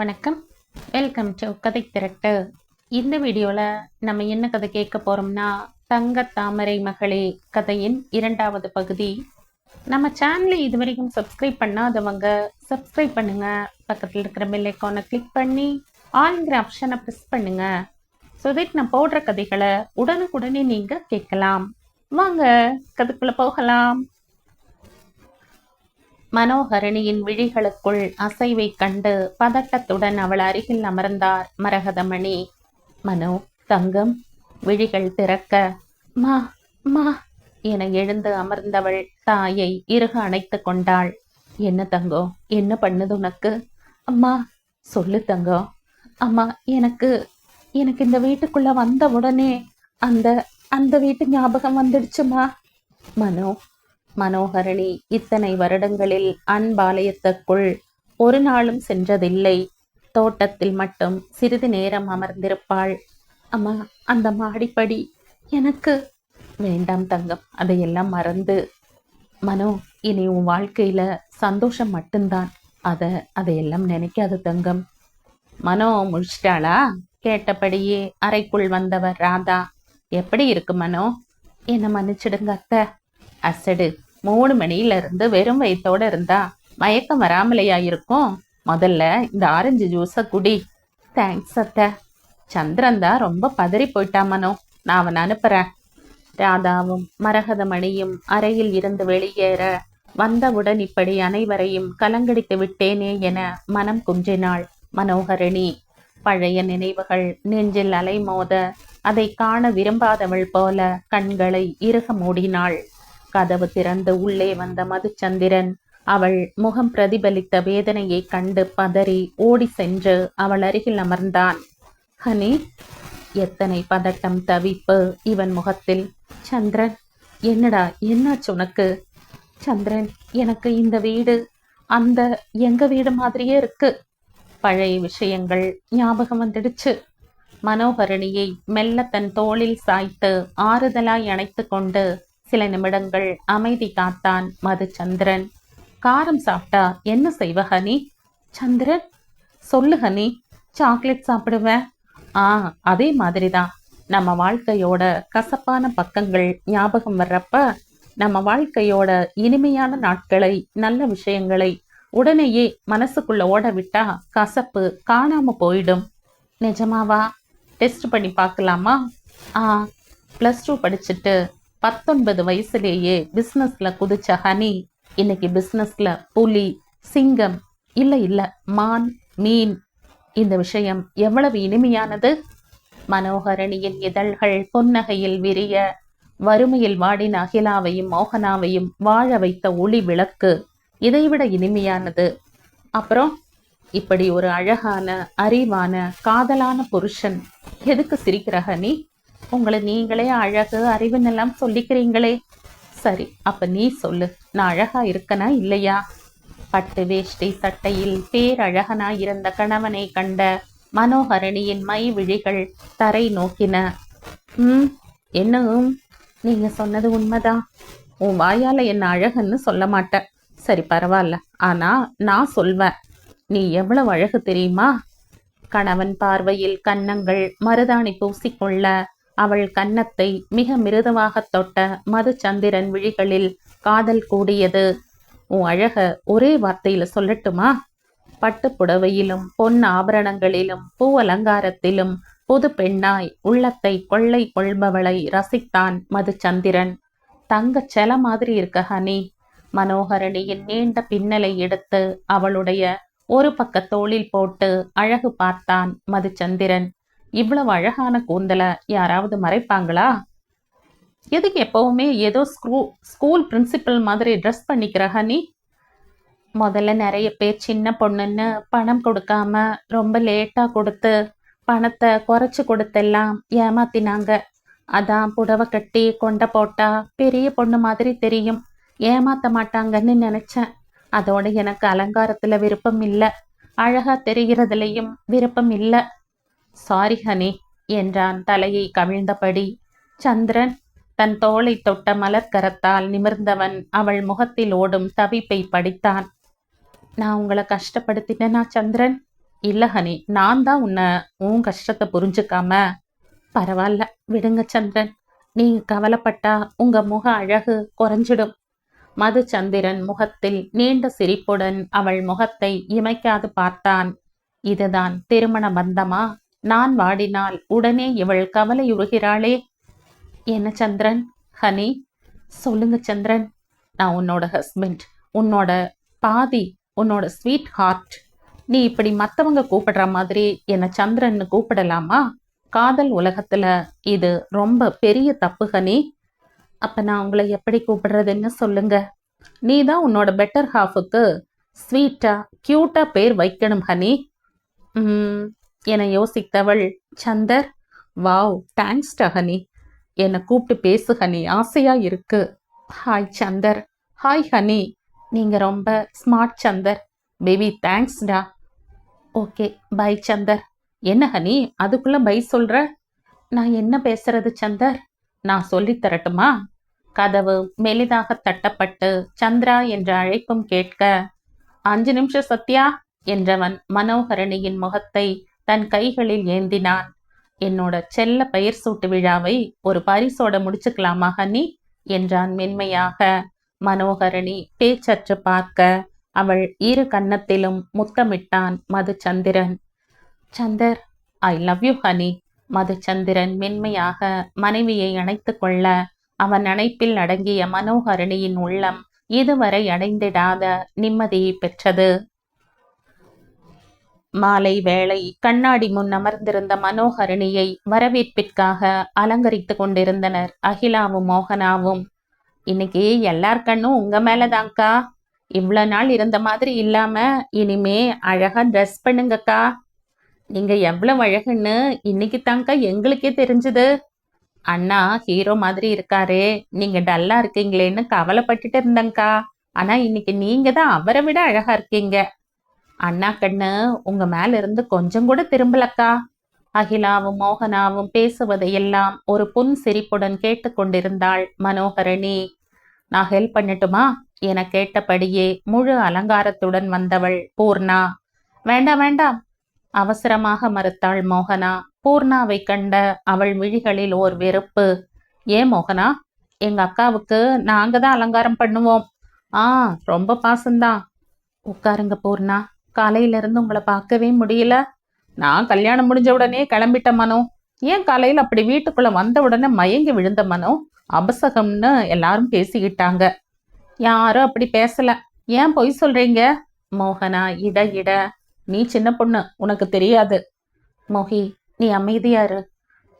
வணக்கம். Welcome to கதை திரட்டு. இந்த வீடியோவில் நம்ம என்ன கதை கேட்க போகிறோம்னா தங்க தாமரை மகளே கதையின் இரண்டாவது பகுதி. நம்ம சேனலை இது வரைக்கும் சப்ஸ்கிரைப் பண்ணாதவங்க சப்ஸ்கிரைப் பண்ணுங்க. பக்கத்தில் இருக்கிற பெல் ஐக்கானை கிளிக் பண்ணி ஆளுங்கிற ஆப்ஷனை ப்ரெஸ் பண்ணுங்க. ஸோ தட் நான் போடுற கதைகளை உடனுக்குடனே நீங்கள் கேட்கலாம். வாங்க கதைக்குள்ளே போகலாம். மனோகரணியின் விழிகளுக்குள் அசைவை கண்டு பதட்டத்துடன் அவள் அருகில் அமர்ந்தார் மரகதமணி. மனோ தங்கம் விழிகள் திறக்க மா மா என எழுந்து அமர்ந்தவள் தாயை இறுக அணைத்து கொண்டாள். என்ன தங்கோ என்ன பண்ணுது உனக்கு? அம்மா சொல்லு தங்கோ. அம்மா எனக்கு எனக்கு இந்த வீட்டுக்குள்ள வந்த உடனே அந்த அந்த வீட்டு ஞாபகம் வந்துடுச்சுமா? மனோ மனோகரணி இத்தனை வருடங்களில் அன்பாலயத்துக்குள் ஒரு நாளும் சென்றதில்லை. தோட்டத்தில் மட்டும் சிறிது நேரம் அமர்ந்திருப்பாள். அம்மா அந்த மாடிப்படி எனக்கு வேண்டாம் தங்கம். அதையெல்லாம் மறந்து. மனோ இனி உன் வாழ்க்கையில சந்தோஷம் மட்டும்தான். அத அதையெல்லாம் நினைக்காது தங்கம். மனோ முழிச்சிட்டாளா? கேட்டபடியே அறைக்குள் வந்தவர் ராதா. எப்படி இருக்கு மனோ? என்ன மன்னிச்சிடுங்க அத்தை. அசடு. மூணு மணியில இருந்து வெறும் வயிற்றோட இருந்தா மயக்கம் வராமலையா இருக்கும் முதல்ல இந்த ஆரஞ்சு ஜூஸை குடி. தேங்க்ஸ் அத்தை. சந்திரன் தான் ரொம்ப பதறி போயிட்டாமனோ மனோ. நான் அவன் அனுப்புறேன். ராதாவும் மரகதமணியும் அறையில் இருந்து வெளியேற வந்தவுடன் இப்படி அனைவரையும் கலங்கடித்து விட்டேனே என மனம் குன்றினாள் மனோகரணி. பழைய நினைவுகள் நெஞ்சில் அலைமோத அதை காண விரும்பாதவள் போல கண்களை இறுக மூடினாள். கதவு திறந்து உள்ளே வந்த மதுச்சந்திரன் அவள் முகம் பிரதிபலித்த வேதனையை கண்டு பதறி ஓடி சென்று அவள் அருகில் அமர்ந்தான். ஹனி எத்தனை பதட்டம் தவிப்பு இவன் முகத்தில். சந்திரன் என்னடா என்னாச்சு உனக்கு? சந்திரன் எனக்கு இந்த வீடு அந்த எங்க வீடு மாதிரியே இருக்கு. பழைய விஷயங்கள் ஞாபகம் வந்துடுச்சு. மனோகரணியை மெல்ல தன் தோளில் சாய்த்து ஆறுதலாய் அணைத்து கொண்டு சில நிமிடங்கள் அமைதி காத்தான் மதுச்சந்திரன். காரம் சாப்பிட்டா என்ன செய்வ ஹனி? சந்திரன் சொல்லு ஹனி சாக்லேட் சாப்பிடுவேன் ஆ அதே மாதிரிதான். நம்ம வாழ்க்கையோட கசப்பான பக்கங்கள் ஞாபகம் வர்றப்ப நம்ம வாழ்க்கையோட இனிமையான நாட்களை நல்ல விஷயங்களை உடனேயே மனசுக்குள்ள ஓட விட்டா கசப்பு காணாம போயிடும். நிஜமாவா? டெஸ்ட் பண்ணி பார்க்கலாமா? ஆ ப்ளஸ் டூ படிச்சுட்டு பத்தொன்பது வயசுலேயே பிஸ்னஸ்ல குதிச்ச ஹனி இன்னைக்கு பிஸ்னஸ்ல புலி சிங்கம் இல்ல இல்ல மான் மீன் இந்த விஷயம் எவ்வளவு இனிமையானது? மனோகரணியின் இதழ்கள் பொன்னகையில் விரிய வறுமையில் வாடின அகிலாவையும் மோகனாவையும் வாழ வைத்த ஒளி விளக்கு இதைவிட இனிமையானது. அப்புறம் இப்படி ஒரு அழகான அறிவான காதலான புருஷன் எதுக்கு சிரிக்கிற ஹனி? உங்களை நீங்களே அழகு அறிவுன்னெல்லாம் சொல்லிக்கிறீங்களே. சரி அப்ப நீ சொல்லு. நான் அழகா இருக்கனா இல்லையா? பட்டு வேஷ்டி சட்டையில் பேரழகனாய் இருந்த கணவனை கண்ட மனோகரணியின் மை விழிகள் தரை நோக்கின. ம் என்னவும் நீங்க சொன்னது உண்மைதான். உன் வாயால என்ன அழகுன்னு சொல்ல மாட்டேன். சரி பரவாயில்ல. ஆனா நான் சொல்வேன். நீ எவ்வளவு அழகு தெரியுமா? கணவன் பார்வையில் கன்னங்கள் மருதாணி பூசிக்கொள்ள அவள் கன்னத்தை மிக மிருதுவாக தொட்ட மதுச்சந்திரன் விழிகளில் காதல் கூடியது. உன் அழக ஒரே வார்த்தையில சொல்லட்டுமா? பட்டு புடவையிலும் பொன் ஆபரணங்களிலும் பூ அலங்காரத்திலும் புது பெண்ணாய் உள்ளத்தை கொள்ளை கொள்பவளை ரசித்தான் மதுச்சந்திரன். தங்கச் செல மாதிரி இருக்க ஹனி. மனோகரணியின் நீண்ட பின்னலை எடுத்து அவளுடைய ஒரு பக்க தோளில் போட்டு அழகு பார்த்தான் மதுச்சந்திரன். இவ்வளவு அழகான கூந்தலை யாராவது மறைப்பாங்களா? எதுக்கு எப்பவுமே ஏதோ ஸ்கூ ஸ்கூல் பிரின்சிபல் மாதிரி ட்ரெஸ் பண்ணிக்கிற ஹனி? முதல்ல நிறைய பேர் சின்ன பொண்ணுன்னு பணம் கொடுக்காம ரொம்ப லேட்டாக கொடுத்து பணத்தை குறைச்சி கொடுத்தெல்லாம் ஏமாத்தினாங்க. அதான் புடவை கட்டி கொண்ட போட்டா பெரிய பொண்ணு மாதிரி தெரியும். ஏமாத்த மாட்டாங்கன்னு நினச்சேன். அதோட எனக்கு அலங்காரத்தில் விருப்பம் இல்லை. அழகாக தெரிகிறதுலையும் விருப்பம் இல்லை. சாரி ஹனி என்றான் தலையை கவிழ்ந்தபடி. சந்திரன் தன் தோளை தொட்ட மலர்கரத்தால் நிமிர்ந்தவன் அவள் முகத்தில் ஓடும் தவிப்பை படித்தான். நான் உங்களை கஷ்டப்படுத்திட்டேனா சந்திரன்? இல்லை ஹனி நான் தான் உன்னை உன் கஷ்டத்தை புரிஞ்சுக்காம பரவாயில்ல விடுங்க சந்திரன். நீங்க கவலைப்பட்டா உங்க முக அழகு குறைஞ்சிடும் மதுச்சந்திரன் முகத்தில் நீண்ட சிரிப்புடன் அவள் முகத்தை இமைக்காது பார்த்தான். இதுதான் திருமண பந்தமா நான் வாடினால் உடனே இவள் கவலையுறுகிறாளே. என்ன சந்திரன்? ஹனி சொல்லுங்க சந்திரன். நான் உன்னோட ஹஸ்பண்ட் உன்னோட பாதி உன்னோட ஸ்வீட் ஹார்ட் நீ இப்படி மற்றவங்க கூப்பிடுற மாதிரி என்னை சந்திரன்னு கூப்பிடலாமா? காதல் உலகத்தில் இது ரொம்ப பெரிய தப்பு ஹனி. அப்போ நான் உங்களை எப்படி கூப்பிடுறதுன்னு சொல்லுங்க. நீ தான் உன்னோட பெட்டர் ஹாஃபுக்கு ஸ்வீட்டாக க்யூட்டாக பேர் வைக்கணும் ஹனி. என யோசித்தவள் சந்தர் வாவ் தேங்க்ஸ் டஹனி என்னை கூப்பிட்டு பேசு ஹனி ஆசையா இருக்கு. ஹாய் சந்தர். Hi honey. நீங்க ரொம்ப ஸ்மார்ட் சந்தர். பேபி தேங்க்ஸ்டா ஓகே பை சந்தர். என்ன ஹனி அதுக்குள்ள பை சொல்ற? நான் என்ன பேசுறது சந்தர்? நான் சொல்லித் தரட்டுமா? கதவு மெலிதாக தட்டப்பட்டு சந்திரா என்ற அழைப்பும் கேட்க அஞ்சு நிமிஷம் சத்யா என்றவன் மனோகரணியின் முகத்தை தன் கைகளில் ஏந்தினான். என்னோட செல்ல பயிர் சூட்டு விழாவை ஒரு பரிசோட முடிச்சுக்கலாமா ஹனி? என்றான் மென்மையாக. மனோகரணி பேச்சற்று பார்க்க அவள் இரு கன்னத்திலும் முத்தமிட்டான் Madhuchandran. Chandar I love you honey. Madhuchandran மென்மையாக மனைவியை அணைத்து கொள்ள அவன் அணைப்பில் அடங்கிய மனோகரணியின் உள்ளம் இதுவரை அடைந்திடாத நிம்மதியை பெற்றது. மாலை வேளை கண்ணாடி முன் அமர்ந்திருந்த மனோகரணியை வரவேற்பிற்காக அலங்கரித்து கொண்டிருந்தனர் அகிலாவும் மோகனாவும். இன்னைக்கு எல்லார் கண்ணும் உங்க மேலதான்க்கா. இவ்வளோ நாள் இருந்த மாதிரி இல்லாம இனிமே அழகா ட்ரெஸ் பண்ணுங்கக்கா. நீங்க எவ்வளவு அழகுன்னு இன்னைக்கு தாங்க்கா எங்களுக்கே தெரிஞ்சது. அண்ணா ஹீரோ மாதிரி இருக்காரே. நீங்க டல்லா இருக்கீங்களேன்னு கவலைப்பட்டுட்டு இருந்தங்க்கா ஆனா இன்னைக்கு நீங்க தான் அவரை விட அழகா இருக்கீங்க. அண்ணா கண்ணு உங்க மேல இருந்து கொஞ்சம் கூட திரும்பலக்கா. அகிலாவும் மோகனாவும் பேசுவதையெல்லாம் ஒரு புன் சிரிப்புடன் கேட்டுக்கொண்டிருந்தாள் மனோகரணி. நான் ஹெல்ப் பண்ணட்டுமா? என கேட்டபடியே முழு அலங்காரத்துடன் வந்தவள் பூர்ணா. வேண்டாம் வேண்டாம் அவசரமாக மறுத்தாள் மோகனா. பூர்ணாவை கண்ட அவள் விழிகளில் ஓர் வெறுப்பு. ஏன் மோகனா எங்க அக்காவுக்கு நாங்க தான் அலங்காரம் பண்ணுவோம். ஆ ரொம்ப பாசம்தான். உட்காருங்க பூர்ணா. காலையில இருந்து உங்களை பார்க்கவே முடியல. நான் கல்யாணம் முடிஞ்ச உடனே கிளம்பிட்ட மனோ. ஏன் காலையில் அப்படி வீட்டுக்குள்ள வந்த உடனே மயங்கி விழுந்த மனோ? அபசகம்னு எல்லாரும் பேசிக்கிட்டாங்க. யாரும் அப்படி பேசல. ஏன் பொய் சொல்றீங்க? மோகனா இட இட. நீ சின்ன பொண்ணு உனக்கு தெரியாது. மோகி நீ அமைதியாரு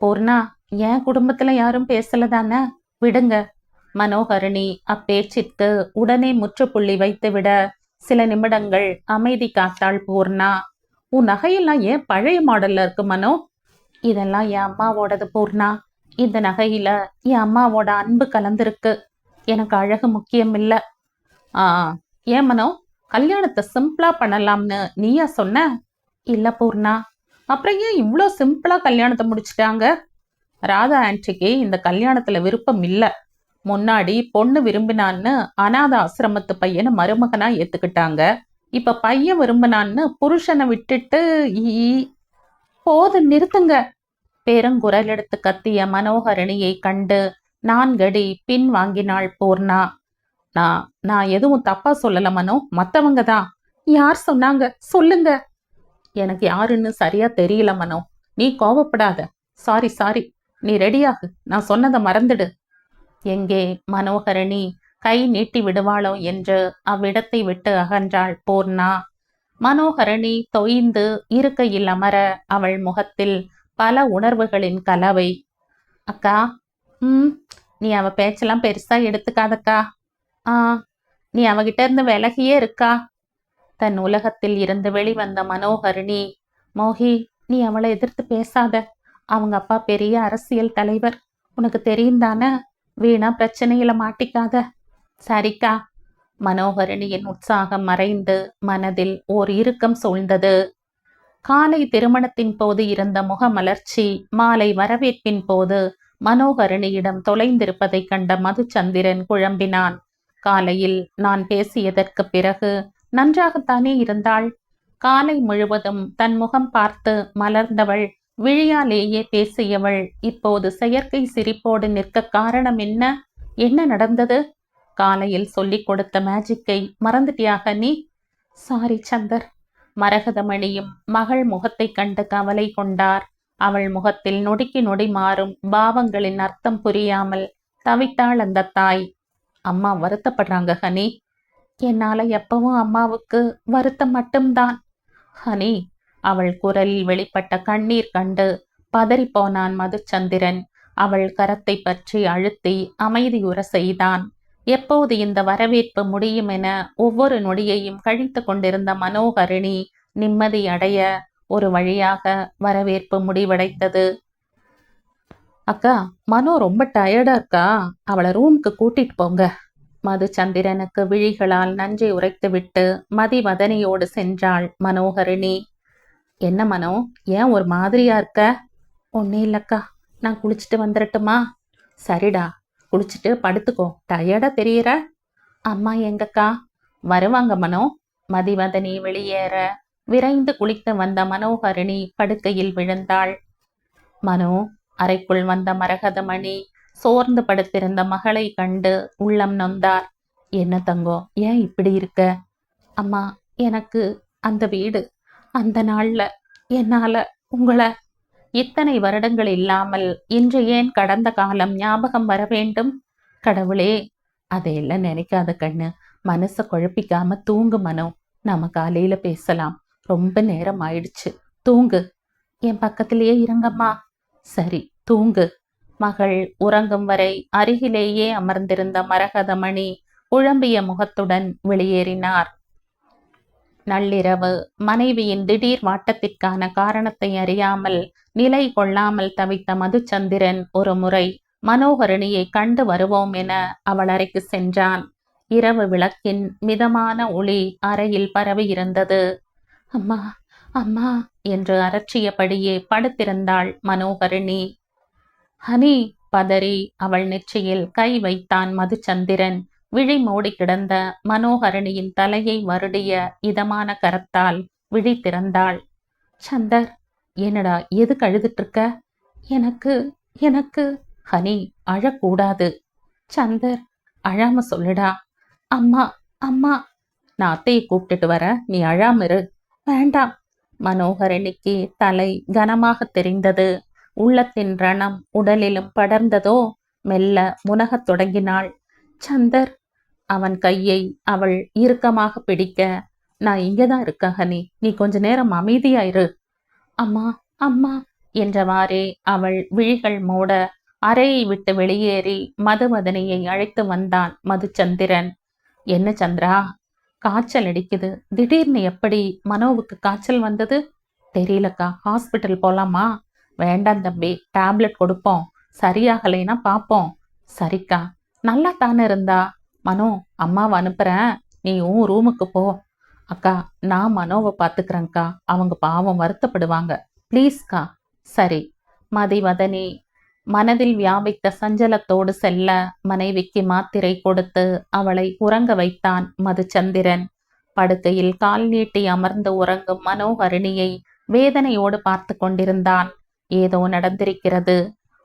பூர்ணா என் குடும்பத்துல யாரும் பேசல தானே? விடுங்க. மனோகரணி அப்பேச்சிற்கு உடனே முற்றுப்புள்ளி வைத்துவிட சில நிமிடங்கள் அமைதி காத்தாள் பூர்ணா உன் நகையெல்லாம் ஏன் பழைய மாடல்ல இருக்கு மனோ? இதெல்லாம் என் அம்மாவோடது பூர்ணா. இந்த நகையில என் அம்மாவோட அன்பு கலந்திருக்கு. எனக்கு அழகு முக்கியம் இல்ல. ஆ ஏன் மனோ? கல்யாணத்தை சிம்பிளா பண்ணலாம்னு நீயா சொன்ன? இல்ல பூர்ணா. அப்புறம் ஏன் இவ்வளோ சிம்பிளா கல்யாணத்தை முடிச்சிட்டாங்க? ராதா ஆன்ட்டிக்கு இந்த கல்யாணத்துல விருப்பம் இல்லை. முன்னாடி பொண்ணு விரும்பினான்னு அனாத ஆசிரமத்து பையனை மருமகனா ஏத்துக்கிட்டாங்க. இப்ப பையன் விரும்பினான்னு புருஷனை விட்டுட்டு ஈ- போதும் நிறுத்துங்க. பெருங்குரல் எடுத்து கத்திய மனோகரணியை கண்டு நான்கடி பின் வாங்கினாள் பூர்ணா. நான் நான் எதுவும் தப்பா சொல்லல மனோ மத்தவங்க தான். யார் சொன்னாங்க? சொல்லுங்க. எனக்கு யாருன்னு சரியா தெரியல மனோ. நீ கோவப்படாத. Sorry sorry. நீ ரெடியாகு. நான் சொன்னதை மறந்துடு. எங்கே மனோகரணி? கை நீட்டி விடுவாளோ என்று அவ்விடத்தை விட்டு அகன்றாள் பூர்ணா. மனோகரணி தொய்ந்து இருக்கையில் அமர அவள் முகத்தில் பல உணர்வுகளின் கலவை. அக்கா ம் நீ அவ பேச்செல்லாம் பெருசா எடுத்துக்காதக்கா. ஆ நீ அவகிட்ட இருந்து விலகியே இருக்கா? தன் உலகத்தில் இருந்து வெளிவந்த மனோகரணி மோகி நீ அவளை எதிர்த்து பேசாத. அவங்க அப்பா பெரிய அரசியல் தலைவர். உனக்கு தெரியும் தானே? வீணா பிரச்சனையில மாட்டிக்காத. சரிக்கா. மனோகரணியின் உற்சாகம் மறைந்து மனதில் ஓர் இறுக்கம் சூழ்ந்தது. காலை திருமணத்தின் போது இருந்த முகமலர்ச்சி மாலை வரவேற்பின் போது மனோகரணியிடம் தொலைந்திருப்பதைக் கண்ட மதுச்சந்திரன் குழம்பினான். காலையில் நான் பேசியதற்கு பிறகு நன்றாகத்தானே இருந்தாள். காலை முழுவதும் தன் முகம் பார்த்து மலர்ந்தவள். விழியாலேயே பேசியவள் இப்போது செயற்கை சிரிப்போடு நிற்க காரணம் என்ன? என்ன நடந்தது? காலையில் சொல்லிக் கொடுத்த மேஜிக்கை மறந்துட்டியாக நீ? சாரி சந்தர். மரகதமணியும் மகள் முகத்தைக் கண்டு கவலை கொண்டார். அவள் முகத்தில் நொடிக்கு நொடி மாறும் பாவங்களின் அர்த்தம் புரியாமல் தவித்தாள் அந்த தாய். அம்மா வருத்தப்படுறாங்க ஹனி. என்னால எப்பவும் அம்மாவுக்கு வருத்தம் மட்டும்தான். ஹனி அவள் குரலில் வெளிப்பட்ட கண்ணீர் கண்டு பதறிப்போனான் மதுச்சந்திரன். அவள் கரத்தை பற்றி அழுத்தி அமைதியுற செய்தான். எப்போது இந்த வரவேற்பு முடியும் என ஒவ்வொரு நொடியையும் கழித்து கொண்டிருந்த மனோகரிணி நிம்மதி அடைய ஒரு வழியாக வரவேற்பு முடிவடைத்தது அக்கா மனோ ரொம்ப டயர்டா இருக்கா? அவளை ரூமுக்கு கூட்டிட்டு போங்க. மதுச்சந்திரனுக்கு விழிகளால் நஞ்சை உரைத்துவிட்டு மதிவதனையோடு சென்றாள் மனோகரிணி. என்ன மனோ ஏன் ஒரு மாதிரியா இருக்க? ஒன்றும் இல்லைக்கா நான் குளிச்சுட்டு வந்துடட்டுமா சரிடா குளிச்சுட்டு படுத்துக்கோ. டயர்டா தெரியற? அம்மா எங்கக்கா? வருவாங்க மனோ. மதிவதனி வெளியேற. விரைந்து குளித்து வந்த மனோகரணி படுக்கையில் விழுந்தாள். மனோ அறைக்குள் வந்த மரகதமணி சோர்ந்து படுத்திருந்த மகளை கண்டு உள்ளம் நொந்தார். என்ன தங்கம் ஏன் இப்படி இருக்க? அம்மா எனக்கு அந்த வீடு அந்த நாள்ல என்னால உங்களை இத்தனை வருடங்கள் இல்லாமல் இன்று ஏன் கடந்த காலம் ஞாபகம் வர வேண்டும்? கடவுளே அதையெல்லாம் நினைக்காத கண்ணு. மனசை குழப்பிக்காம தூங்கு மனோ. நாம காலையில பேசலாம். ரொம்ப நேரம் ஆயிடுச்சு. தூங்கு. என் பக்கத்திலேயே இருங்கம்மா. சரி தூங்கு. மகள் உறங்கும் வரை அருகிலேயே அமர்ந்திருந்த மரகதமணி உழம்பிய முகத்துடன் வெளியேறினார். நள்ளிரவு மனைவியின் திடீர் வாட்டத்திற்கான காரணத்தை அறியாமல் நிலை கொள்ளாமல் தவித்த மதுச்சந்திரன் ஒரு முறை மனோகரணியை கண்டு வருவோம் என அவள் அறைக்கு சென்றான். இரவு விளக்கின் மிதமான ஒளி அறையில் பரவியிருந்தது அம்மா அம்மா என்று அரற்றியபடியே படுத்திருந்தாள் மனோகரிணி. ஹனி பதறி அவள் நெற்றியில் கை வைத்தான் மதுச்சந்திரன். விழி மூடி கிடந்த மனோகரணியின் தலையை வருடிய இதமான கரத்தால் விழி திறந்தாள் சந்தர் என்னடா எது கழுதுட்டு இருக்க எனக்கு எனக்கு ஹனி அழக்கூடாது. சந்தர் அழாம சொல்லுடா. அம்மா அம்மா நான் அத்தையை கூப்பிட்டுட்டு வர நீ அழாம இரு. வேண்டாம். மனோகரணிக்கு தலை கனமாக தெரிந்தது. உள்ளத்தின் ரணம் உடலிலும் படர்ந்ததோ மெல்ல முனகத் தொடங்கினாள். சந்தர் அவன் கையை அவள் இறுக்கமாக பிடிக்க நான் இங்கதான் இருக்கேன் ஹனி. நீ கொஞ்ச நேரம் அமைதியாயிரு அம்மா அம்மா என்றவாறே அவள் விழிகள் மூட அறையை விட்டு வெளியேறி மதுவதனையை அழைத்து வந்தான் மதுச்சந்திரன். என்ன சந்திரா காய்ச்சல் அடிக்குது. திடீர்னு எப்படி மனோவுக்கு காய்ச்சல் வந்தது? தெரியலக்கா ஹாஸ்பிட்டல் போலாமா? வேண்டாம் தம்பி டேப்லெட் கொடுப்போம். சரியாகலைன்னா பார்ப்போம் சரிக்கா நல்லா தானே இருந்தா? மனோ அம்மாவை அனுப்புறேன். நீ உன் ரூமுக்கு போ. அக்கா நான் மனோவை பார்த்துக்கிறேங்க்கா அவங்க பாவம் வருத்தப்படுவாங்க. ப்ளீஸ்க்கா. சரி. மதிவதனி மனதில் வியாபித்த சஞ்சலத்தோடு செல்ல மனைவிக்கு மாத்திரை கொடுத்து அவளை உறங்க வைத்தான் மதுச்சந்திரன். படுக்கையில் கால் நீட்டி அமர்ந்து உறங்கும் மனோகரிணியை வேதனையோடு பார்த்து கொண்டிருந்தான். ஏதோ நடந்திருக்கிறது.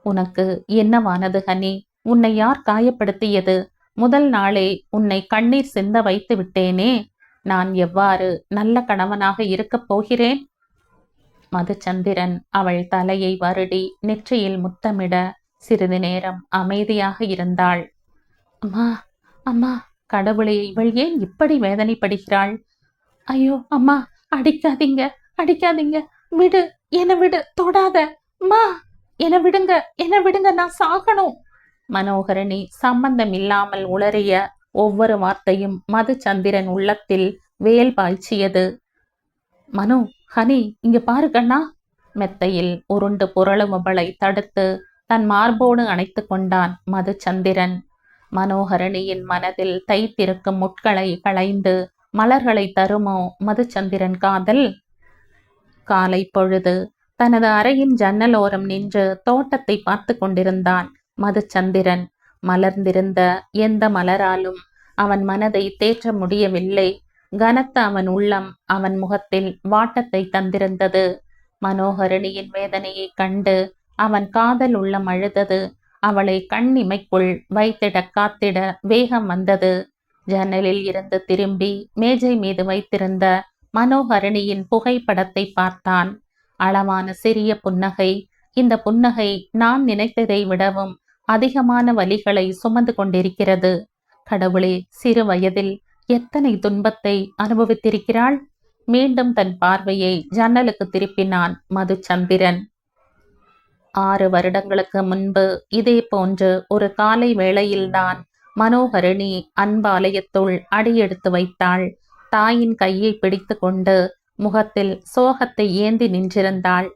உனக்கு என்னவானது ஹனி? உன்னை யார் காயப்படுத்தியது? முதல் நாளே உன்னை கண்ணீர் சிந்த வைத்து விட்டேனே. நான் எவ்வாறு நல்ல கணவனாக இருக்கப் போகிறேன்? மதுச்சந்திரன் அவள் தலையை வருடி நெற்றியில் முத்தமிட சிறிது நேரம் அமைதியாக இருந்தாள். அம்மா அம்மா கடவுளே இவள் ஏன் இப்படி வேதனைப்படுகிறாள்? ஐயோ அம்மா அடிக்காதீங்க அடிக்காதீங்க. விடு என்னை விடு தொடாத. மா என்னை விடுங்க என்னை விடுங்க நான் சாகணும். மனோகரணி சம்பந்தமில்லாமல் உளறிய ஒவ்வொரு வார்த்தையும் மதுச்சந்திரன் உள்ளத்தில் வேல் பாய்ச்சியது. மனு ஹனி இங்க பாரு கண்ணா. மெத்தையில் உருண்டு புரளும் தடுத்து தன் மார்போடு அணைத்து கொண்டான் மதுச்சந்திரன். மனோகரணியின் மனதில் தைத்திருக்கும் முட்களை களைந்து மலர்களை தருமோ மதுச்சந்திரன் காதல்? காலை பொழுது தனது அறையின் ஜன்னலோரம் நின்று தோட்டத்தை பார்த்து கொண்டிருந்தான். மதுச்சந்திரன் மலர்ந்திருந்த எந்த மலராலும் அவன் மனதை தேற்ற முடியவில்லை. கனத்த அவன் உள்ளம் அவன் முகத்தில் வாட்டத்தை தந்திருந்தது. மனோகரணியின் வேதனையைக் கண்டு அவன் காதல் உள்ளம் அழுதது. அவளை கண்ணிமைக்குள் வைத்திட காத்திட வேகம் வந்தது. ஜன்னலில் இருந்து திரும்பி மேஜை மீது வைத்திருந்த மனோகரணியின் புகைப்படத்தை பார்த்தான். அளவான சிறிய புன்னகை இந்த புன்னகை நான் நினைத்ததை விடவும் அதிகமான வலிகளை சுமந்து கொண்டிருக்கிறது. கடவுளே சிறு வயதில் எத்தனை துன்பத்தை அனுபவித்திருக்கிறாள்? மீண்டும் தன் பார்வையை ஜன்னலுக்கு திருப்பினான் மதுச்சந்திரன். ஆறு வருடங்களுக்கு முன்பு இதே போன்று ஒரு காலை வேளையில்தான் மனோகரணி அன்பாலயத்துள் அடியெடுத்து வைத்தாள். தாயின் கையை பிடித்து கொண்டு முகத்தில் சோகத்தை ஏந்தி நின்றிருந்தாள்.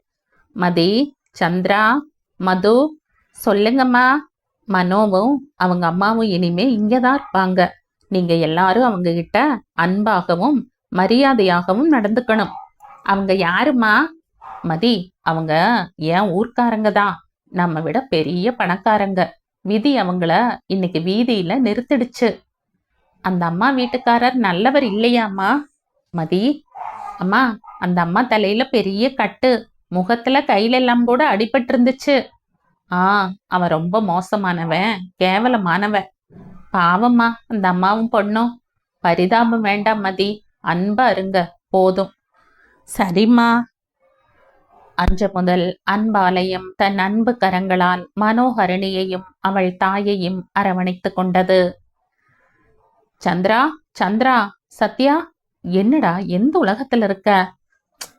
மதி சந்திரா மது சொல்லுங்கம்மா. மனோவும் அவங்க அம்மாவும் இனிமே இங்கதான் இருப்பாங்க. நீங்க எல்லாரும் அவங்க கிட்ட அன்பாகவும் மரியாதையாகவும் நடந்துக்கணும். அவங்க யாருமா மதி அவங்க ஏன் ஊர்க்காரங்க தான். நம்ம விட பெரிய பணக்காரங்க. விதி அவங்கள இன்னைக்கு வீதியில நிறுத்திடுச்சு. அந்த அம்மா வீட்டுக்காரர் நல்லவர் இல்லையாம்மா? மதி அம்மா அந்த அம்மா தலையில பெரிய கட்டு. முகத்துல கையில எல்லாம் கூட அடிபட்டு இருந்துச்சு ஆ அவன் ரொம்ப மோசமானவன் கேவலமானவன் பாவம்மா அந்த அம்மாவும் பொண்ணும். பரிதாபம் வேண்டாம் மதி அன்பா இருங்க போதும். சரிம்மா. அன்று முதல் அன்பாலயம் தன் அன்பு கரங்களால் மனோகரணியையும் அவள் தாயையும் அரவணைத்து கொண்டது. சந்திரா சந்திரா சத்யா என்னடா எந்த உலகத்துல இருக்க?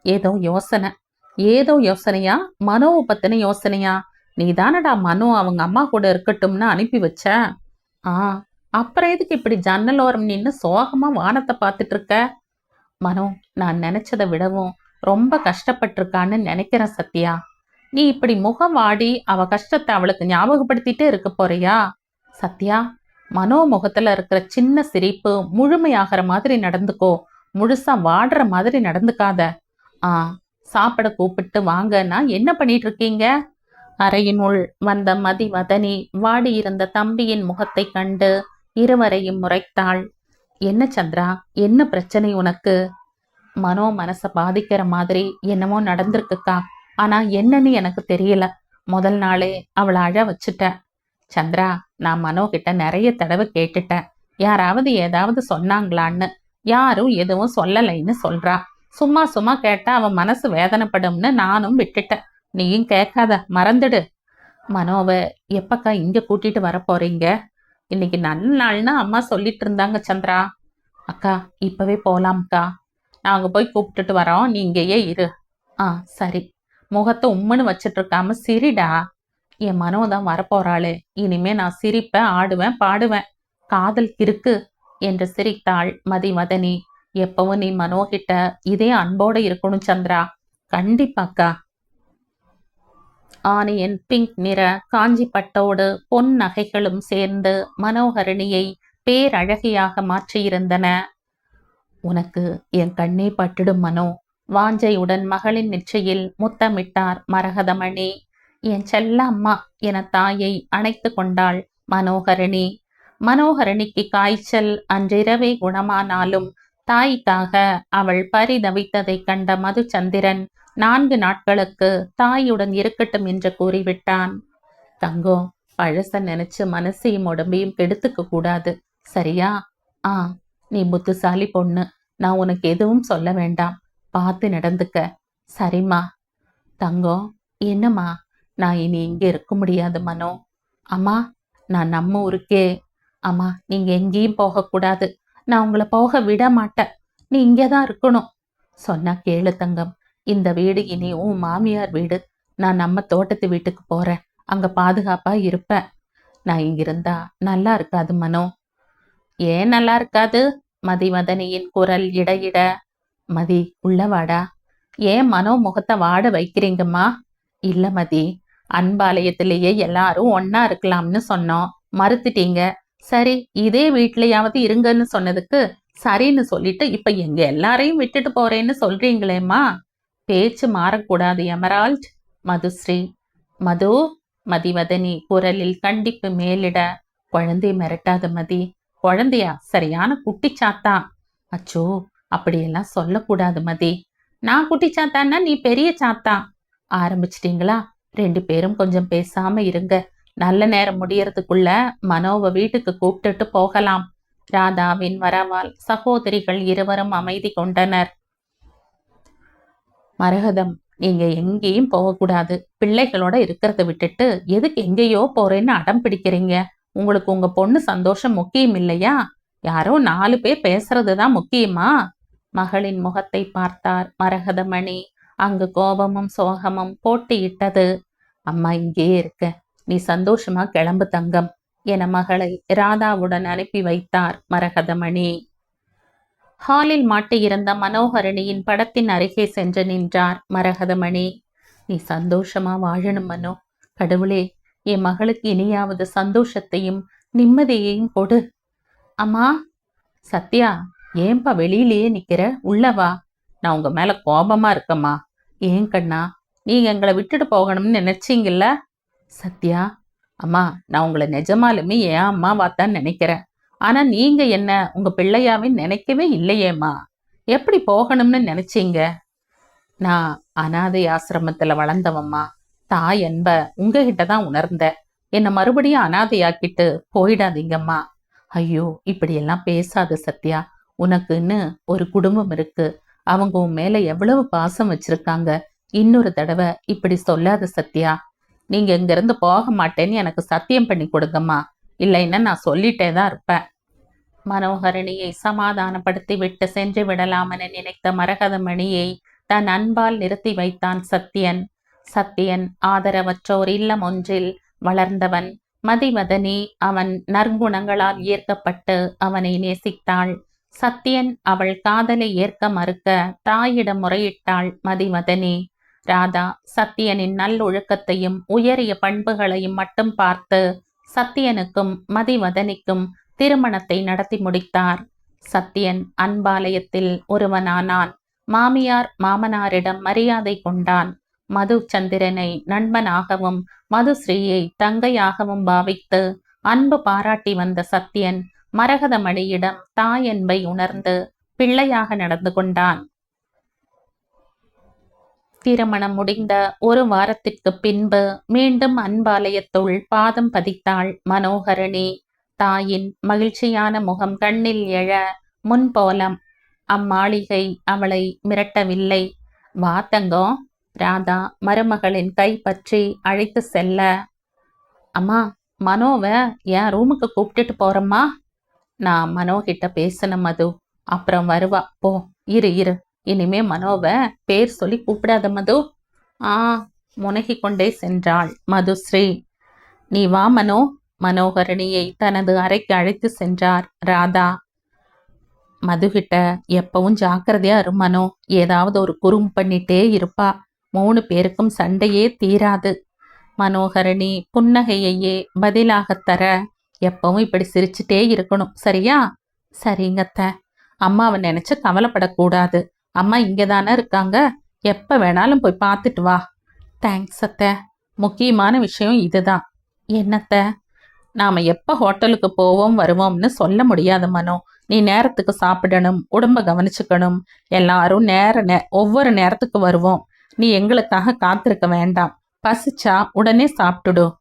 ஏதோ யோசனை. ஏதோ யோசனையா? மனோவை பத்தின யோசனையா? நீ தானடா மனு அவங்க அம்மா கூட இருக்கட்டும்னு அனுப்பி வச்ச? ஆ அப்புறம் எதுக்கு இப்படி ஜன்னலோரம் நின்று சோகமா வானத்தை பார்த்துட்டு இருக்க? மனு நான் நினச்சதை விடவும் ரொம்ப கஷ்டப்பட்டிருக்கான்னு நினைக்கிறேன் சத்யா. நீ இப்படி முகம் வாடி அவ கஷ்டத்தை அவளுக்கு ஞாபகப்படுத்திட்டே இருக்க போறியா? சத்யா மனோ முகத்துல இருக்கிற சின்ன சிரிப்பு முழுமையாகிற மாதிரி நடந்துக்கோ. முழுசா வாடுற மாதிரி நடந்துக்காத. ஆ சாப்பிட கூப்பிட்டு வாங்கன்னா என்ன பண்ணிட்டு இருக்கீங்க? அறையினுள் வந்த மதிவதனி வாடியிருந்த தம்பியின் முகத்தை கண்டு இருவரையும் முறைத்தாள். என்ன சந்திரா என்ன பிரச்சனை உனக்கு? மனோ மனசை பாதிக்கிற மாதிரி என்னமோ நடந்திருக்குக்கா? ஆனா என்னன்னு எனக்கு தெரியல. முதல் நாளே அவளை அழ வச்சுட்டேன். சந்திரா நான் மனோ கிட்ட நிறைய தடவை கேட்டுட்டேன். யாராவது ஏதாவது சொன்னாங்களான்னு. யாரும் எதுவும் சொல்லலைன்னு சொல்றா. சும்மா சும்மா கேட்டா அவன் மனசு வேதனைப்படும்னு நானும் விட்டுட்டேன். நீயும் கேட்காத மறந்துடு. மனோவை எப்பக்கா இங்க கூட்டிட்டு வர போறீங்க? இன்னைக்கு நல்ல நாள்னா அம்மா சொல்லிட்டு இருந்தாங்க சந்திரா. அக்கா இப்பவே போலாம்க்கா. நாங்க போய் கூப்பிட்டுட்டு வரோம் நீ இங்கேயே இரு. ஆ சரி. முகத்தை உம்முன்னு வச்சுட்டு இருக்காம சிரிடா. என் மனோ தான் வரப்போறாளே. இனிமே நான் சிரிப்பேன் ஆடுவேன் பாடுவேன். காதல் இருக்கு என்று சிரித்தாள் மதிமதனி. எப்பவும் நீ மனோகிட்ட இதே அன்போட இருக்கணும் சந்திரா. கண்டிப்பாக்கா. ஆனையின் பிங்க் நிற காஞ்சி பட்டோடு பொன் நகைகளும் சேர்ந்து மனோகரணியை பேரழகியாக மாற்றியிருந்தன. உனக்கு என் கண்ணே பட்டுடும் மனோ. வாஞ்சையுடன் மகளின் நெற்றியில் முத்தமிட்டார் மரகதமணி. என் செல்ல அம்மா என தாயை அணைத்து கொண்டாள் மனோகரணி. மனோகரணிக்கு காய்ச்சல் அன்றிரவே குணமானாலும் தாய்க்காக அவள் பரிதவித்ததைக் கண்ட மதுச்சந்திரன் நான்கு நாட்களுக்கு தாயுடன் இருக்கட்டும் என்று கூறிவிட்டான். தங்கம் பழச நினைச்சு மனசையும் உடம்பையும் கெடுத்துக்க கூடாது. சரியா? ஆ நீ புத்திசாலி பொண்ணு. நான் உனக்கு எதுவும் சொல்ல வேண்டாம். பார்த்து நடந்துக்க. சரிம்மா. தங்கம் என்னம்மா? நான் இனி இங்கே இருக்க முடியாது மனோ. அம்மா நான் நம்ம ஊருக்கே. அம்மா நீங்க எங்கேயும் போகக்கூடாது நான் உங்களை போக விட மாட்டேன். நீ இங்கே தான் இருக்கணும். சொன்னா கேளு தங்கம். இந்த வீடு இனி உன் மாமியார் வீடு. நான் நம்ம தோட்டத்து வீட்டுக்கு போறேன். அங்க பாதுகாப்பா இருப்பேன். நான் இங்கிருந்தா நல்லா இருக்காது மனோ. ஏன் நல்லா இருக்காது? மதிவதனியின் குரல் இடையிட. மதி உள்ளவாடா ஏன் மனோ முகத்தை வாட வைக்கிறீங்கம்மா? இல்ல மதி அன்பாலயத்திலேயே எல்லாரும் ஒன்னா இருக்கலாம்னு சொன்னோம். மறுத்துட்டீங்க. சரி இதே வீட்லயாவது இருங்கன்னு சொன்னதுக்கு சரின்னு சொல்லிட்டு இப்ப எங்க எல்லாரையும் விட்டுட்டு போறேன்னு சொல்றீங்களேம்மா? பேச்சு மாறக்கூடாது எமரால்ட். மதுஸ்ரீ மது மதிவதனி குரலில் கண்டிப்பு மேலிட. குழந்தை மிரட்டாத மதி. குழந்தையா? சரியான குட்டிச்சாத்தா. அச்சோ அப்படியெல்லாம் சொல்லக்கூடாது மதி. நான் குட்டி சாத்தான்னா நீ பெரிய சாத்தா. ஆரம்பிச்சிட்டீங்களா? ரெண்டு பேரும் கொஞ்சம் பேசாம இருங்க. நல்ல நேரம் முடியறதுக்குள்ள மனோவை வீட்டுக்கு கூப்பிட்டுட்டு போகலாம். ராதாவின் வரவால் சகோதரிகள் இருவரும் அமைதி கொண்டனர். மரகதம். நீங்க எங்கேயும் போகக்கூடாது. பிள்ளைகளோட இருக்கிறத விட்டுட்டு எதுக்கு எங்கேயோ போறேன்னு அடம் பிடிக்கிறீங்க? உங்களுக்கு உங்க பொண்ணு சந்தோஷம் முக்கியம் இல்லையா? யாரோ நாலு பேர் பேசுறது தான் முக்கியமா? மகளின் முகத்தை பார்த்தார் மரகதமணி. அங்கு கோபமும் சோகமும் போட்டியிட்டது. அம்மா இங்கேயே இருக்க. நீ சந்தோஷமா கிளம்பு தங்கம் என மகளை ராதாவுடன் அனுப்பி வைத்தார் மரகதமணி. ஹாலில் மாட்டியிருந்த மனோகரணியின் படத்தின் அருகே சென்று நின்றார் மரகதமணி. நீ சந்தோஷமா வாழணும் மனோ. கடவுளே என் மகளுக்கு இனியாவது சந்தோஷத்தையும் நிம்மதியையும் கொடு. அம்மா சத்யா ஏன்பா வெளியிலேயே நிக்கிற? உள்ளவா நான் உங்க மேல கோபமா இருக்கம்மா. ஏன் கண்ணா நீங்க எங்களை விட்டுட்டு போகணும்னு நினைச்சீங்கல்ல? சத்யா அம்மா நான் உங்களை நிஜமாலுமே ஏன் அம்மாவா தான் நினைக்கிறேன். ஆனா நீங்க என்ன? உங்க பிள்ளையாவின் நினைக்கவே இல்லையேம்மா. எப்படி போகணும்னு நினைச்சீங்க? நான் அனாதை ஆசிரமத்துல வளர்ந்தவம்மா. தாய் என்ப உங்ககிட்ட தான் உணர்ந்த என்னை மறுபடியும் அனாதையாக்கிட்டு போயிடாதீங்கம்மா. ஐயோ இப்படியெல்லாம் பேசாத சத்யா. உனக்குன்னு ஒரு குடும்பம் இருக்கு. அவங்க உன் மேல எவ்வளவு பாசம் வச்சிருக்காங்க. இன்னொரு தடவை இப்படி சொல்லாத சத்யா. நீங்க இங்கிருந்து போக மாட்டேன்னு எனக்கு சத்தியம் பண்ணி கொடுங்கம்மா. இல்லைன்னா நான் சொல்லிட்டே தான் இருப்பேன். மனோகரணியை சமாதானப்படுத்தி விட்டு சென்று விடலாம் என நினைத்த மரகதமணியை தன் அன்பால் நிறுத்தி வைத்தான் சத்தியன் சத்தியன் ஆதரவற்றோர் இல்லம் ஒன்றில் வளர்ந்தவன். மதிவதனி அவன் நற்குணங்களால் ஈர்க்கப்பட்டு அவனை நேசித்தாள். சத்தியன் அவள் காதலை ஏற்க மறுக்க தாயிடம் முறையிட்டாள் மதிவதனி ராதா சத்தியனின் நல்லொழுக்கத்தையும் உயரிய பண்புகளையும் மட்டும் பார்த்து சத்தியனுக்கும் மதிவதனிக்கும் திருமணத்தை நடத்தி முடித்தார். சத்தியன் அன்பாலயத்தில் ஒருவனானான். மாமியார் மாமனாரிடம் மரியாதை கொண்டான். மது சந்திரனை நண்பனாகவும் மதுஸ்ரீயை தங்கையாகவும் பாவித்து அன்பு பாராட்டி வந்த சத்தியன் மரகதமணியிடம் தாயன்பை உணர்ந்து பிள்ளையாக நடந்து கொண்டான். திருமணம் முடிந்த ஒரு வாரத்திற்கு பின்பு மீண்டும் அன்பாலயத்துள் பாதம் பதித்தாள் மனோகரணி. தாயின் மகிழ்ச்சியான முகம் கண்ணில் எழ முன்போலம் அம்மாளிகை அவளை மிரட்டவில்லை. வா தங்கம் ராதா மருமகளின் கை பற்றி அழைத்து செல்ல. அம்மா மனோவை என் ரூமுக்கு கூப்பிட்டுட்டு போறம்மா. நான் மனோ கிட்ட பேசின மது. அப்புறம் வருவா. போ இரு இரு. இனிமே மனோவை பேர் சொல்லி கூப்பிடாத மது. ஆ முனகி கொண்டே சென்றாள் மதுஸ்ரீ. நீ வா மனோ மனோகரணியை தனது அறைக்கு அழைத்து சென்றார். ராதா மதுகிட்ட எப்பவும் ஜாக்கிரதையா இருமனோ ஏதாவது ஒரு குறும் பண்ணிட்டே இருப்பா. மூணு பேருக்கும் சண்டையே தீராது. மனோகரணி புன்னகையையே பதிலாகத் தர எப்பவும் இப்படி சிரிச்சுட்டே இருக்கணும். சரியா? சரிங்கத்த அம்மாவை நினைச்சு கவலைப்படக்கூடாது. அம்மா இங்கே தானே இருக்காங்க. எப்போ வேணாலும் போய் பார்த்துட்டு வா. தேங்க்ஸ் அத்த. முக்கியமான விஷயம் இதுதான். என்னத்தை? நாம் எப்போ ஹோட்டலுக்கு போவோம் வருவோம்னு சொல்ல முடியாத மனோ. நீ நேரத்துக்கு சாப்பிடணும் உடம்ப கவனிச்சுக்கணும். எல்லாரும் நேர நே ஒவ்வொரு நேரத்துக்கு வருவோம். நீ எங்களுக்காக காத்திருக்க வேண்டாம். பசிச்சா உடனே சாப்பிட்டுடு.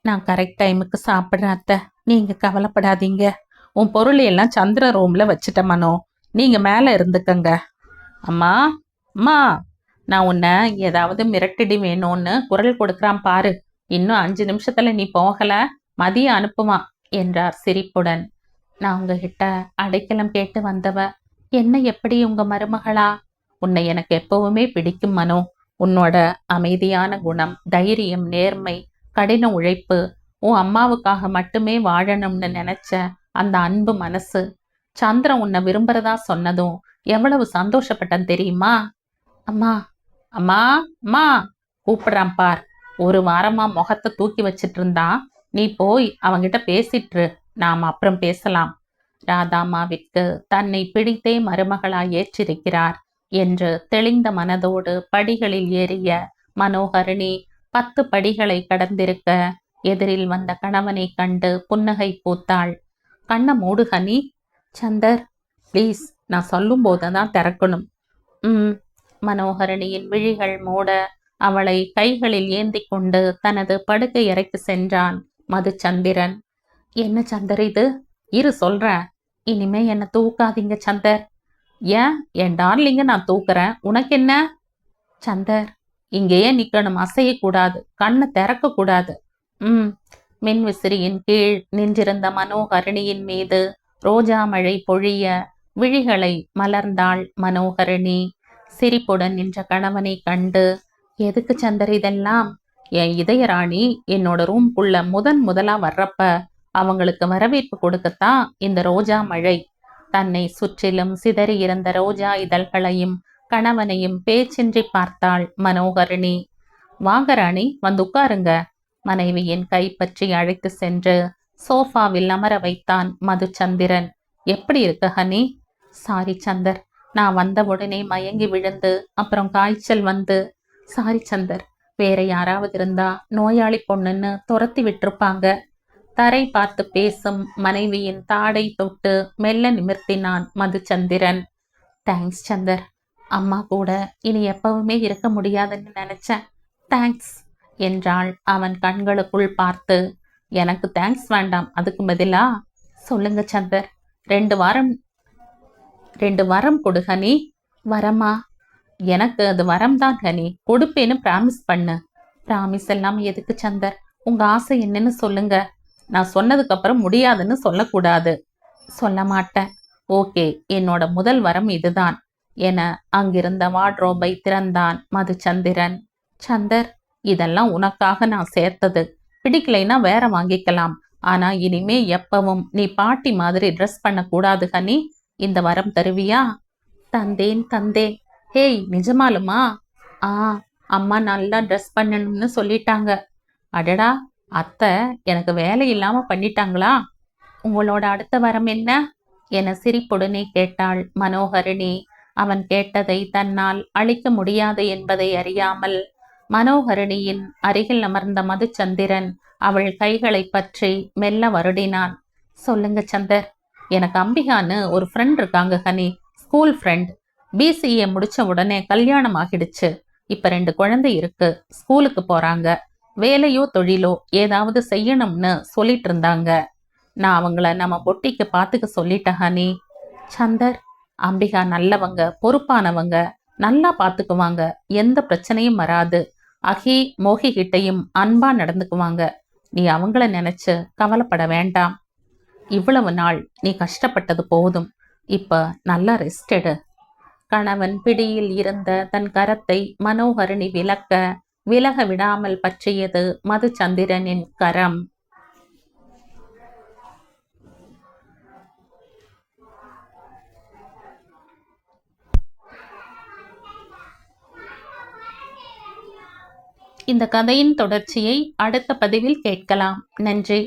நான் கரெக்ட் டைமுக்கு சாப்பிட்றேன் அத்தை. நீங்கள் கவலைப்படாதீங்க. உன் பொருளை எல்லாம் சந்திர ரூமில் வச்சுட்ட மனோ. நீங்கள் மேலே இருந்துக்கங்க. அம்மா அம்மா நான் உன்னை ஏதாவது மிரட்டிடி வேணும்னு குரல் கொடுக்குறான் பாரு. இன்னும் அஞ்சு நிமிஷத்துல நீ போகல மதியம் அனுப்புமா? என்றார் சிரிப்புடன். நான் உங்ககிட்ட அடைக்கலம் கேட்டு வந்தவ என்ன எப்படி உங்க மருமகளா? உன்னை எனக்கு எப்பவுமே பிடிக்கும் மனோ. உன்னோட அமைதியான குணம் தைரியம் நேர்மை கடின உழைப்பு உன் அம்மாவுக்காக மட்டுமே வாழணும்னு நினைச்ச அந்த அன்பு மனசு. சந்திரன் உன்னை விரும்புறதா சொன்னதும் எவ்வளவு சந்தோஷப்பட்டேன் தெரியுமா? அம்மா அம்மா அம்மா கூப்பிடுறான் பார். ஒரு வாரமா முகத்தை தூக்கி வச்சிட்டு இருந்தான் நீ போய் அவங்கிட்ட பேசிட்டு நாம் அப்புறம் பேசலாம். ராதாமாவிற்கு தன்னை பிடித்தே மருமகளாய் ஏற்றிருக்கிறார் என்று தெளிந்த மனதோடு படிகளில் ஏறிய மனோகரணி பத்து படிகளை கடந்திருக்க எதிரில் வந்த கணவனை கண்டு புன்னகை பூத்தாள். கண்ண மூடுகனி சந்தர் ப்ளீஸ் நான் சொல்லும் தான் திறக்கணும். ம். மனோகரணியின் விழிகள் மூட அவளை கைகளில் ஏந்தி கொண்டு தனது படுக்கை அறைக்கு சென்றான் மதுச்சந்திரன். என்ன சந்தர் இது? இரு சொல்றேன் இனிமே என்ன தூக்காதீங்க சந்தர். ஏன்? என் டார்லிங்க நான் தூக்குறேன். உனக்கு என்ன சந்தர் இங்கேயே நிக்கணும். அசையக்கூடாது. கண்ணை திறக்க கூடாது ம் மின்விசிறியின் கீழ் நின்றிருந்த மனோகரணியின் மீது ரோஜா மழை பொழிய விழிகளை மலர்ந்தாள் மனோகரணி சிரிப்புடன் நின்ற கணவனை கண்டு எதுக்கு சந்தர் இதெல்லாம்? என் இதயராணி என்னோட ரூம்குள்ள முதன் முதலா வர்றப்ப அவங்களுக்கு வரவேற்பு கொடுக்கத்தான் இந்த ரோஜா மழை. தன்னை சுற்றிலும் சிதறி இருந்த ரோஜா இதழ்களையும் கணவனையும் பேச்சின்றி பார்த்தாள் மனோகரணி. வாங்கராணி வந்து உட்காருங்க. மனைவியின் கைப்பற்றி அழைத்து சென்று சோஃபாவில் அமர வைத்தான் மதுச்சந்திரன். எப்படி இருக்கு ஹனி? சாரி சந்தர் நான் வந்த உடனே மயங்கி விழுந்து அப்புறம் காய்ச்சல் வந்து சாரி சந்தர் வேற யாராவது இருந்தா நோயாளி பொண்ணுன்னு துரத்தி விட்டிருப்பாங்க. தரை பார்த்து பேசும் மனைவியின் தாடை தொட்டு மெல்ல நிமிர்த்தினான் மதுச்சந்திரன். தேங்க்ஸ் சந்தர். அம்மா கூட இனி எப்பவுமே இருக்க முடியாதுன்னு நினைச்சேன். தேங்க்ஸ் என்றாள் அவன் கண்களுக்குள் பார்த்து. எனக்கு தேங்க்ஸ் வேண்டாம் அதுக்கு பதிலா? சொல்லுங்க சந்தர். ரெண்டு வாரம் ரெண்டு வாரம் கொடுக நீ. வரமா எனக்கு அது வரம் தான் ஹனி கொடுப்பேன்னு ப்ராமிஸ் பண்ணு. ப்ராமிஸ் எல்லாம் எதுக்கு சந்தர்? உங்க ஆசை என்னன்னு சொல்லுங்க. நான் சொன்னதுக்கு அப்புறம் முடியாதுன்னு சொல்லக்கூடாது. சொல்ல மாட்டேன். ஓகே என்னோட முதல் வரம் இதுதான். என அங்கிருந்த வாட்ரோபை திறந்தான் மதுச்சந்திரன். சந்தர் இதெல்லாம் உனக்காக நான் சேர்த்தது. பிடிக்கலைன்னா வேற வாங்கிக்கலாம். ஆனா இனிமே எப்பவும் நீ பாட்டி மாதிரி ட்ரெஸ் பண்ணக்கூடாது ஹனி இந்த வரம் தருவியா? தந்தேன் தந்தேன். ஹேய் நிஜமாலுமா? ஆ அம்மா நல்லா ட்ரெஸ் பண்ணணும்னு சொல்லிட்டாங்க. அடடா அத்தை எனக்கு வேலை இல்லாமல் பண்ணிட்டாங்களா? உங்களோட அடுத்த வரம் என்ன? என சிரிப்புடனே கேட்டாள் மனோகரிணி. அவன் கேட்டதை தன்னால் அழிக்க முடியாது என்பதை அறியாமல் மனோகரணியின் அருகில் அமர்ந்த மதுச்சந்திரன் அவள் கைகளை பற்றி மெல்ல வருடினான். சொல்லுங்க சந்தர். எனக்கு அம்பிகான்னு ஒரு ஃப்ரெண்ட் இருக்காங்க ஹனி. ஸ்கூல் ஃப்ரெண்ட் பிசிஏ முடிச்ச உடனே கல்யாணம் ஆகிடுச்சு இப்ப ரெண்டு குழந்தை இருக்கு. ஸ்கூலுக்கு போறாங்க. வேலையோ தொழிலோ ஏதாவது செய்யணும்னு சொல்லிட்டு இருந்தாங்க நான் அவங்கள நம்ம பொட்டிக்கு பார்த்துக்க சொல்லிட்டேன் ஹனி. சந்தர் அம்பிகா நல்லவங்க பொறுப்பானவங்க நல்லா பார்த்துக்குவாங்க எந்த பிரச்சனையும் வராது. அகி மோகி கிட்டையும் அன்பா நடந்துக்குவாங்க. நீ அவங்கள நினைச்சு கவலைப்பட வேண்டாம். இவ்வளவு நாள் நீ கஷ்டப்பட்டது போதும். இப்ப நல்லா ரெஸ்ட் எடு. கணவன் பிடியில் இருந்த தன் கரத்தை மனோகரணி விலக்க விலக விடாமல் பற்றியது மதுச்சந்திரனின் கரம். இந்த கதையின் தொடர்ச்சியை அடுத்த பதிவில் கேட்கலாம். நன்றி.